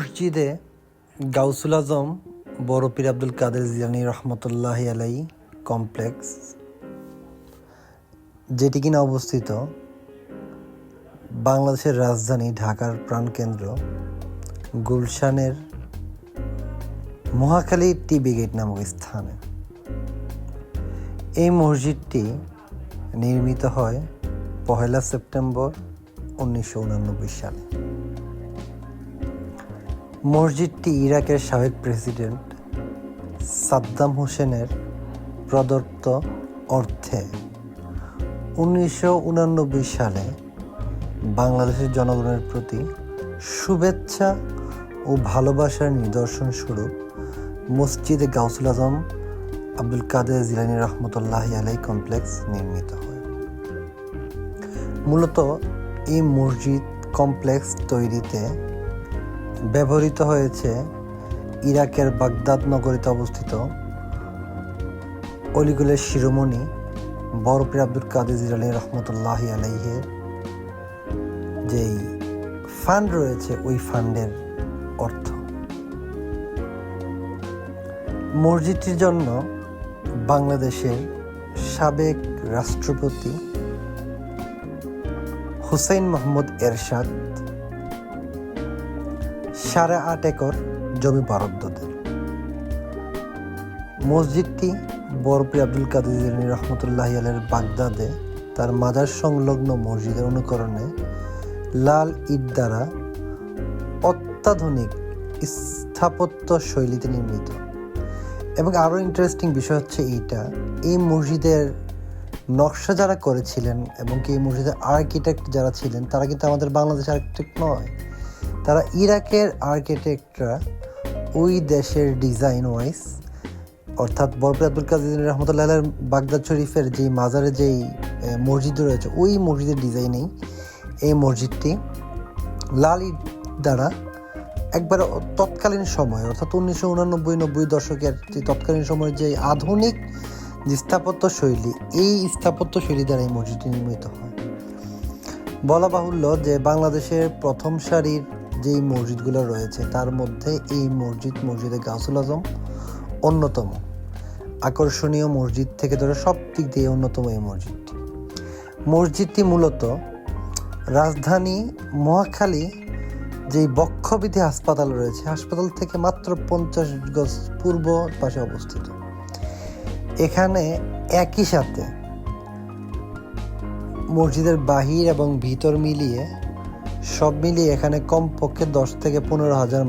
মসজিদে গাউসুল আজম, বড় পীর আব্দুল কাদের জিলানি রহমতুল্লাহ আলাই কমপ্লেক্স, যেটি কিনা অবস্থিত বাংলাদেশের রাজধানী ঢাকার প্রাণকেন্দ্র, গুলশানের মহাখালী টিবি গেট নামক স্থানে। এই মসজিদটি নির্মিত হয় পহেলা সেপ্টেম্বর উনিশশো সালে। মসজিদটি ইরাকের সাবেক প্রেসিডেন্ট সাদ্দাম হোসেনের প্রদত্ত অর্থে উনিশশো সালে বাংলাদেশের জনগণের প্রতি শুভেচ্ছা ও ভালোবাসার নিদর্শন স্বরূপ মসজিদে গাউসুল আজম, আব্দুল কাদের জিলানি রহমতুল্লাহ আলাই কমপ্লেক্স নির্মিত হয়। মূলত এই মসজিদ কমপ্লেক্স তৈরিতে ব্যবহৃত হয়েছে ইরাকের বাগদাদ নগরীতে অবস্থিত অলিগুলের শিরোমণি বরফির আব্দুল কাদের জিলানি রহমতুল্লাহ আলাইহের যেই ফান্ড রয়েছে, ওই ফান্ডের অর্থ। মসজিদটির জন্য বাংলাদেশের সাবেক রাষ্ট্রপতি হুসেইন মোহাম্মদ এরশাদ সাড়ে আট একর জমি বরাদ্দ দেন। মসজিদটি বরপি আব্দুল কাদের রহমতুল্লাহ আলের বাগদাদে তার মাজার সংলগ্ন মসজিদের অনুকরণে লাল ইট দ্বারা অত্যাধুনিক স্থাপত্য শৈলীতে নির্মিত। এবং আরও ইন্টারেস্টিং বিষয় হচ্ছে এইটা, এই মসজিদের নকশা যারা করেছিলেন এবং কি এই মসজিদের আর্কিটেক্ট যারা ছিলেন, তারা কিন্তু আমাদের বাংলাদেশ আর্কিটেক্ট নয়। তারা ইরাকের আর্কিটেক্টরা ওই দেশের ডিজাইন ওয়াইজ অর্থাৎ বরফি আব্দুল কাজির রহমতুল্লাহ বাগদাদ শরীফের যেই মাজারে যেই মসজিদ রয়েছে, ওই মসজিদের ডিজাইনেই এই মসজিদটি লাল ইট দ্বারা একবার তৎকালীন সময়, অর্থাৎ উনিশশো উনানব্বই নব্বই দশকের যে তৎকালীন সময়ের যে আধুনিক যে স্থাপত্য শৈলী, এই স্থাপত্য শৈলী দ্বারা এই মসজিদটি নির্মিত হয়। বলা বাহুল্য যে বাংলাদেশের প্রথম সারির যেই মসজিদগুলো রয়েছে, তার মধ্যে এই মসজিদ, মসজিদে গাউসুল আজম অন্যতম। আকর্ষণীয় মসজিদ থেকে ধরে সব দিক দিয়ে অন্যতম এই মসজিদটি মসজিদটি মূলত রাজধানী মহাখালী যেই বক্ষবিধি হাসপাতাল রয়েছে, হাসপাতাল থেকে মাত্র পঞ্চাশ গজ পূর্ব পাশে অবস্থিত। এখানে একই সাথে মসজিদের বাহির এবং ভিতর মিলিয়ে সব মিলিয়ে এখানে কমপক্ষে দশ থেকে পনেরো হাজার